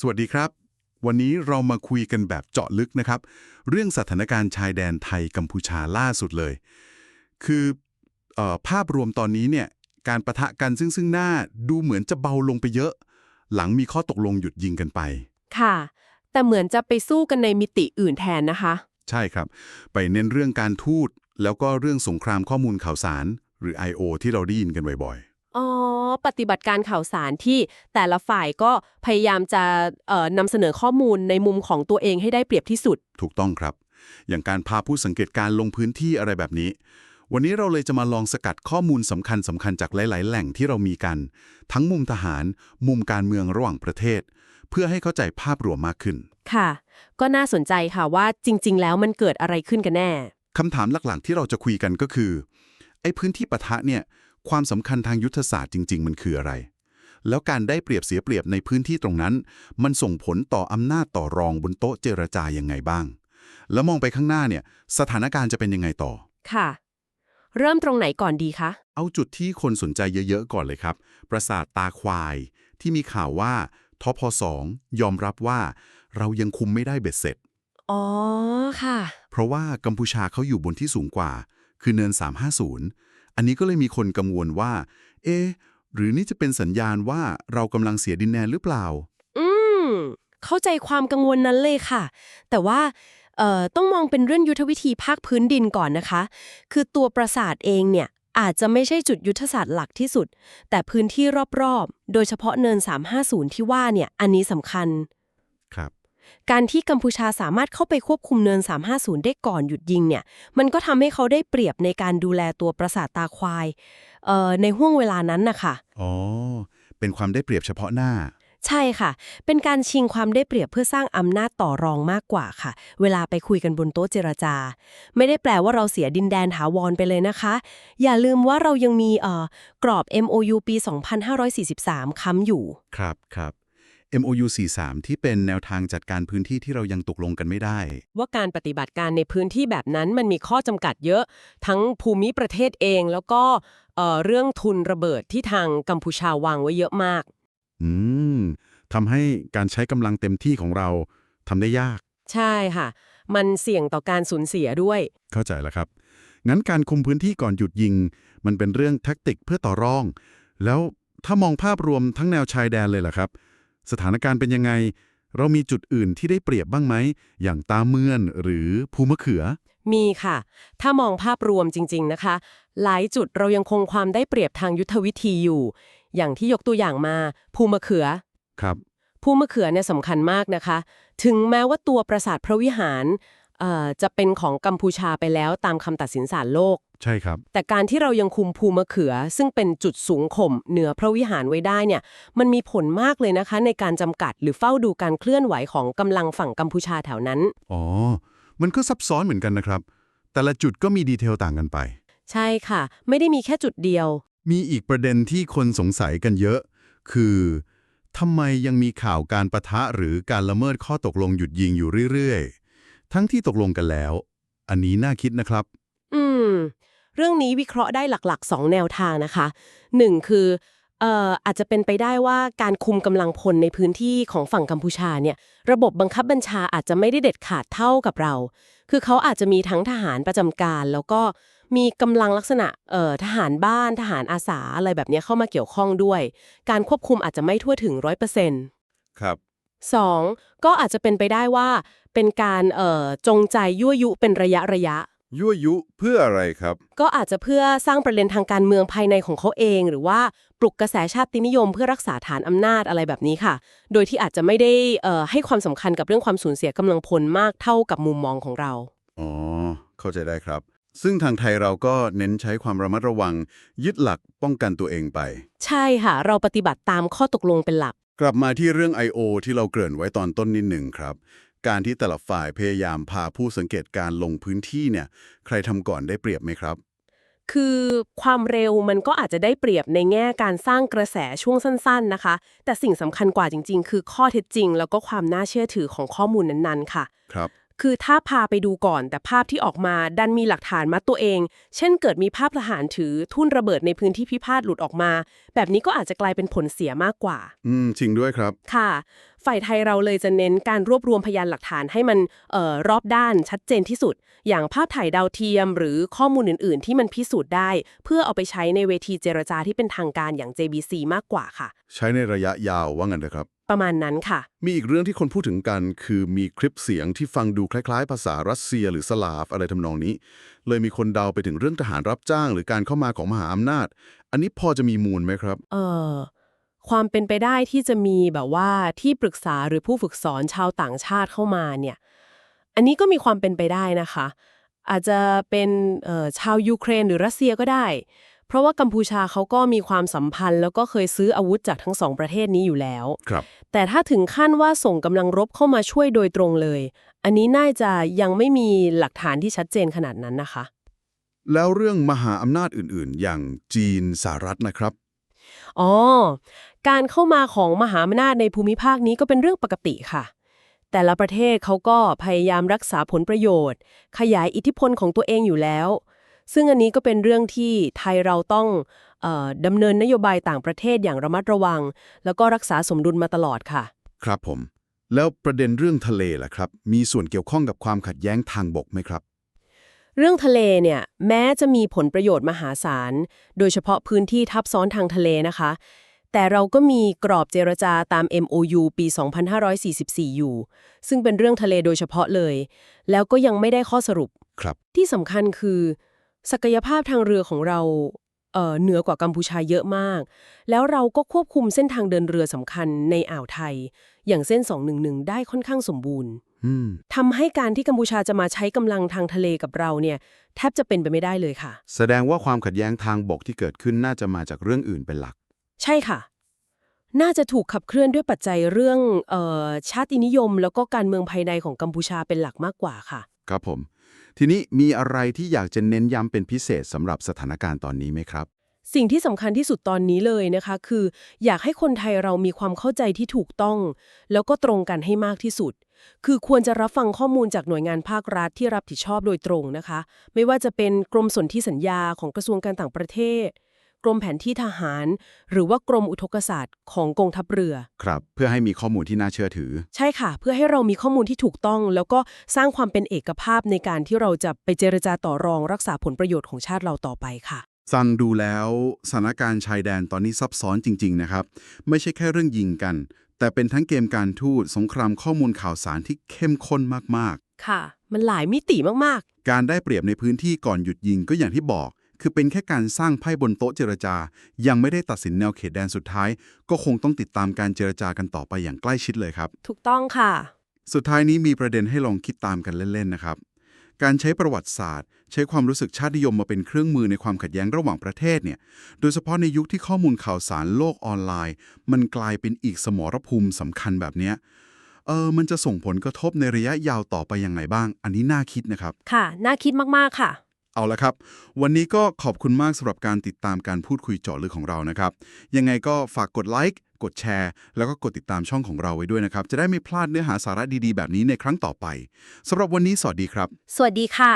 สวัสดีครับ วันนี้เรามาคุยกันแบบเจาะลึกนะครับ เรื่องสถานการณ์ชายแดนไทยกัมพูชาล่าสุดเลย คือเออภาพรวมตอนนี้เนี่ยการประทะกันซึ่งซึ่งหน้าดูเหมือนจะเบาลงไปเยอะ หลังมีข้อตกลงหยุดยิงกันไป ค่ะ แต่เหมือนจะไปสู้กันในมิติอื่นแทนนะคะ ใช่ครับ ไปเน้นเรื่องการทูตแล้วก็เรื่องสงครามข้อมูลข่าวสาร หรือ I.O. ที่เราได้ยินกันบ่อย อ๋อ ปฏิบัติการข่าวสารที่แต่ละฝ่ายก็พยายามจะเอ่อนำเสนอข้อมูลในมุมของตัวเองให้ได้เปรียบที่สุดๆถูกต้องครับ อย่างการพาผู้สังเกตการณ์ลงพื้นที่อะไรแบบนี้ วันนี้เราเลยจะมาลองสกัดข้อมูลสำคัญสำคัญจากหลาย ๆ แหล่งที่เรามีกัน ทั้งมุมทหาร มุมการเมืองระหว่างประเทศ เพื่อให้เข้าใจภาพรวมมากขึ้น ค่ะ ก็น่าสนใจค่ะว่าจริง ๆ แล้วมันเกิดอะไรขึ้นกันแน่ คำถามหลัก ๆ ที่เราจะคุยกันก็คือ ไอ้พื้นที่ปะทะเนี่ย ความสำคัญทางยุทธศาสตร์จริง ๆ มันคืออะไร แล้วการได้เปรียบเสียเปรียบในพื้นที่ตรงนั้น มันส่งผลต่ออำนาจต่อรองบนโต๊ะเจรจายังไงบ้าง แล้วมองไปข้างหน้าเนี่ย สถานการณ์จะเป็นยังไงต่อ ค่ะ เริ่มตรงไหนก่อนดีคะ เอาจุดที่คนสนใจเยอะ ๆ ก่อนเลยครับ ปราสาทตาควาย ที่มีข่าวว่าทพสองยอมรับว่า เรายังคุมไม่ได้เบ็ดเสร็จ อ๋อ ค่ะ เพราะว่ากัมพูชาเขาอยู่บนที่สูงกว่า คือเนิน 350 อันนี้ก็เลยมีคนกังวลว่า เอ๊หรือนี่จะเป็นสัญญาณว่าเรากำลังเสียดินแดนหรือเปล่า อืม เข้าใจความกังวลนั้นเลยค่ะ แต่ว่าเอ่อต้องมองเป็นเรื่องยุทธวิธีภาคพื้นดินก่อนนะคะ คือตัวปราสาทเองเนี่ยอาจจะไม่ใช่จุดยุทธศาสตร์หลักที่สุด แต่พื้นที่รอบๆ โดยเฉพาะเนิน 350 ที่ว่าเนี่ย อันนี้สำคัญ การที่กัมพูชาสามารถเข้าไปควบคุมเนิน 350 ได้ก่อนหยุดยิงเนี่ย มันก็ทำให้เขาได้เปรียบในการดูแลตัวปราสาทตาควายเอ่อในห่วงเวลานั้นนะคะอ๋อ เป็นความได้เปรียบเฉพาะหน้า ใช่ค่ะ เป็นการชิงความได้เปรียบเพื่อสร้างอำนาจต่อรองมากกว่าค่ะ เวลาไปคุยกันบนโต๊ะเจรจา ไม่ได้แปลว่าเราเสียดินแดนถาวรไปเลยนะคะ อย่าลืมว่าเรายังมีเอ่อกรอบ MOU ปี 2543 ค้ำอยู่ ครับครับ MOU 43 ที่เป็นแนวทางจัดการพื้นที่ที่เรายังตกลงกันไม่ได้ ว่าการปฏิบัติการในพื้นที่แบบนั้นมันมีข้อจำกัดเยอะ ทั้งภูมิประเทศเองแล้วก็เอ่อเรื่องทุนระเบิดที่ทางกัมพูชาวางไว้เยอะมาก อืมทำให้การใช้กำลังเต็มที่ของเราทำได้ยาก ใช่ค่ะ มันเสี่ยงต่อการสูญเสียด้วย เข้าใจแล้วครับ งั้นการคุมพื้นที่ก่อนหยุดยิง มันเป็นเรื่องแท็กติกเพื่อต่อรอง แล้วถ้ามองภาพรวมทั้งแนวชายแดนเลยล่ะครับ สถานการณ์เป็นยังไง เรามีจุดอื่นที่ได้เปรียบบ้างไหม อย่างตาเมือนหรือภูมะเขือ มีค่ะ ถ้ามองภาพรวมจริง ๆนะคะ หลายจุดเรายังคงความได้เปรียบทางยุทธวิธีอยู่ อย่างที่ยกตัวอย่างมาภูมะเขือครับ ภูมะเขือเนี่ยสำคัญมากนะคะ ถึงแม้ว่าตัวปราสาทพระวิหารเอ่อ จะเป็นของกัมพูชาไปแล้วตามคำตัดสินศาลโลก ใช่ครับ แต่การที่เรายังคุมภูมะเขือ ซึ่งเป็นจุดสูงข่มเหนือพระวิหารไว้ได้เนี่ย มันมีผลมากเลยนะคะ ในการจำกัดหรือเฝ้าดูการเคลื่อนไหวของกำลังฝั่งกัมพูชาแถวนั้น อ๋อ มันก็ซับซ้อนเหมือนกันนะครับ แต่ละจุดก็มีดีเทลต่างกันไป ใช่ค่ะ ไม่ได้มีแค่จุดเดียว มีอีกประเด็นที่คนสงสัยกันเยอะ คือทำไมยังมีข่าวการประทะหรือการละเมิดข้อตกลงหยุดยิงอยู่เรื่อยๆ ทั้งที่ตกลงกันแล้ว อันนี้น่าคิดนะครับ อืม เรื่องนี้วิเคราะห์ได้หลักๆ 2 แนวทางนะคะหนึ่งคือเอ่ออาจจะเป็นไปได้ว่าการคุมกำลังพลในพื้นที่ของฝั่งกัมพูชาเนี่ยระบบบังคับบัญชาอาจจะไม่ได้เด็ดขาดเท่ากับเรา คือเขาอาจจะมีทั้งทหารประจำการ แล้วก็มีกำลังลักษณะเอ่อทหารบ้านทหารอาสาอะไรแบบเนี้ยเข้ามาเกี่ยวข้องด้วย การควบคุมอาจจะไม่ทั่วถึงร้อยเปอร์เซ็นต์ครับ สองก็อาจจะเป็นไปได้ว่า เป็นการเอ่อจงใจยั่วยุเป็นระยะระยะ ยั่วยุเพื่ออะไรครับ ก็อาจจะเพื่อสร้างประเด็นทางการเมืองภายในของเขาเอง หรือว่าปลุกกระแสชาตินิยมเพื่อรักษาฐานอำนาจอะไรแบบนี้ค่ะ โดยที่อาจจะไม่ได้เอ่อให้ความสำคัญกับเรื่องความสูญเสียกำลังพลมากเท่ากับมุมมองของเรา อ๋อ เข้าใจได้ครับซึ่งทางไทยเราก็เน้นใช้ความระมัดระวัง ยึดหลักป้องกันตัวเองไป ใช่ค่ะ เราปฏิบัติตามข้อตกลงเป็นหลัก กลับมาที่เรื่อง I.O. ที่เราเกริ่นไว้ตอนต้นนิดหนึ่งครับ การที่แต่ละฝ่ายพยายามพาผู้สังเกตการณ์ลงพื้นที่เนี่ย ใครทำก่อนได้เปรียบไหมครับ คือความเร็วมันก็อาจจะได้เปรียบในแง่การสร้างกระแสช่วงสั้น ๆนะคะ แต่สิ่งสำคัญกว่าจริง ๆ คือข้อเท็จจริง แล้วก็ความน่าเชื่อถือของข้อมูลนั้นๆ ค่ะ ครับ คือถ้าพาไปดูก่อนแต่ภาพที่ออกมาดันมีหลักฐานมาตัวเอง เช่นเกิดมีภาพทหารถือทุ่นระเบิดในพื้นที่พิพาทหลุดออกมา แบบนี้ก็อาจจะกลายเป็นผลเสียมากกว่า อืมจริงด้วยครับ ค่ะ ฝ่ายไทยเราเลยจะเน้นการรวบรวมพยานหลักฐานให้มันเอ่อรอบด้านชัดเจนที่สุด อย่างภาพถ่ายดาวเทียม หรือข้อมูลอื่น ๆ ที่มันพิสูจน์ได้ เพื่อเอาไปใช้ในเวทีเจรจาที่เป็นทางการอย่าง JBC มากกว่าค่ะ ใช้ในระยะยาวว่างั้นนะครับ ประมาณนั้นค่ะ มีอีกเรื่องที่คนพูดถึงกัน คือมีคลิปเสียงที่ฟังดูคล้าย ๆ ภาษารัสเซียหรือสลาฟอะไรทำนองนี้ เลยมีคนเดาไปถึงเรื่องทหารรับจ้าง หรือการเข้ามาของมหาอำนาจ อันนี้พอจะมีมูลไหมครับ เอ่อความเป็นไปได้ที่จะมีแบบว่าที่ปรึกษาหรือผู้ฝึกสอนชาวต่างชาติเข้ามาเนี่ย อันนี้ก็มีความเป็นไปได้นะคะ อาจจะเป็นเอ่อชาวยูเครนหรือรัสเซียก็ได้เพ ราะว่ากัมพูชาเขาก็มีความสัมพันธ์ แล้วก็เคยซื้ออาวุธจากทั้งสองประเทศนี้อยู่แล้ว ครับ แต่ถ้าถึงขั้นว่าส่งกำลังรบเข้ามาช่วยโดยตรงเลย อันนี้น่าจะยังไม่มีหลักฐานที่ชัดเจนขนาดนั้นนะคะ แล้วเรื่องมหาอำนาจอื่นๆ อย่างจีนสหรัฐนะครับ อ๋อ การเข้ามาของมหาอำนาจในภูมิภาคนี้ก็เป็นเรื่องปกติค่ะ แต่ละประเทศเขาก็พยายามรักษาผลประโยชน์ ขยายอิทธิพลของตัวเองอยู่แล้ว ซึ่งอันนี้ก็เป็นเรื่องที่ไทยเราต้องเออดำเนินนโยบายต่างประเทศอย่างระมัดระวัง แล้วก็รักษาสมดุลมาตลอดค่ะ ครับผม แล้วประเด็นเรื่องทะเลล่ะครับ มีส่วนเกี่ยวข้องกับความขัดแย้งทางบกไหมครับ เรื่องทะเลเนี่ยแม้จะมีผลประโยชน์มหาศาล โดยเฉพาะพื้นที่ทับซ้อนทางทะเลนะคะ แต่เราก็มีกรอบเจรจาตาม MOU ปี 2544 อยู่ ซึ่งเป็นเรื่องทะเลโดยเฉพาะเลย แล้วก็ยังไม่ได้ข้อสรุป ครับ ที่สำคัญคือ ศักยภาพทางเรือของเราเอ่อเหนือกว่ากัมพูชาเยอะมาก แล้วเราก็ควบคุมเส้นทางเดินเรือสำคัญในอ่าวไทย อย่างเส้น 211 ได้ค่อนข้างสมบูรณ์อืมทำให้การที่กัมพูชาจะมาใช้กำลังทางทะเลกับเราเนี่ยแทบจะเป็นไปไม่ได้เลยค่ะ แสดงว่าความขัดแย้งทางบกที่เกิดขึ้นน่าจะมาจากเรื่องอื่นเป็นหลัก ใช่ค่ะ น่าจะถูกขับเคลื่อนด้วยปัจจัยเรื่องเออชาตินิยม แล้วก็การเมืองภายในของกัมพูชาเป็นหลักมากกว่าค่ะ ครับผม ทีนี้มีอะไรที่อยากจะเน้นย้ำเป็นพิเศษสำหรับสถานการณ์ตอนนี้ไหมครับ สิ่งที่สำคัญที่สุดตอนนี้เลยนะคะ คือ อยากให้คนไทยเรามีความเข้าใจที่ถูกต้อง แล้วก็ตรงกันให้มากที่สุด คือควรจะรับฟังข้อมูลจากหน่วยงานภาครัฐที่รับผิดชอบโดยตรงนะคะ ไม่ว่าจะเป็นกรมสนธิสัญญาของกระทรวงการต่างประเทศ กรมแผนที่ทหาร หรือว่ากรมอุทกศาสตร์ของกองทัพเรือ ครับ เพื่อให้มีข้อมูลที่น่าเชื่อถือ ใช่ค่ะ เพื่อให้เรามีข้อมูลที่ถูกต้อง แล้วก็สร้างความเป็นเอกภาพในการที่เราจะไปเจรจาต่อรองรักษาผลประโยชน์ของชาติเราต่อไปค่ะซันดูแล้วสถานการณ์ชายแดนตอนนี้ซับซ้อนจริง ๆ นะครับ ไม่ใช่แค่เรื่องยิงกัน แต่เป็นทั้งเกมการทูตสงครามข้อมูลข่าวสารที่เข้มข้นมากค่ะ มันหลายมิติมากๆ การได้เปรียบในพื้นที่ก่อนหยุดยิงก็อย่างที่บอก คือเป็นแค่การสร้างไพ่บนโต๊ะเจรจา ยังไม่ได้ตัดสินแนวเขตแดนสุดท้าย ก็คงต้องติดตามการเจรจากันต่อไปอย่างใกล้ชิดเลยครับๆถูกต้องค่ะ สุดท้ายนี้มีประเด็นให้ลองคิดตามกันเล่นๆนะครับ การใช้ประวัติศาสตร์ ใช้ความรู้สึกชาตินิยมมาเป็นเครื่องมือในความขัดแย้งระหว่างประเทศเนี่ย โดยเฉพาะในยุคที่ข้อมูลข่าวสารโลกออนไลน์ มันกลายเป็นอีกสมรภูมิสำคัญแบบเนี้ยเออ มันจะส่งผลกระทบในระยะยาวต่อไปยังไงบ้าง อันนี้น่าคิดนะครับ ค่ะ น่าคิดมาก ๆ ค่ะ เอาละครับ วันนี้ก็ขอบคุณมากสำหรับการติดตามการพูดคุยเจาะลึกของเรานะครับ ยังไงก็ฝากกดไลค์กดแชร์ แล้วก็กดติดตามช่องของเราไว้ด้วยนะครับ จะได้ไม่พลาดเนื้อหาสาระดีๆ แบบนี้ในครั้งต่อไปสำหรับวันนี้สวัสดีครับ สวัสดีค่ะ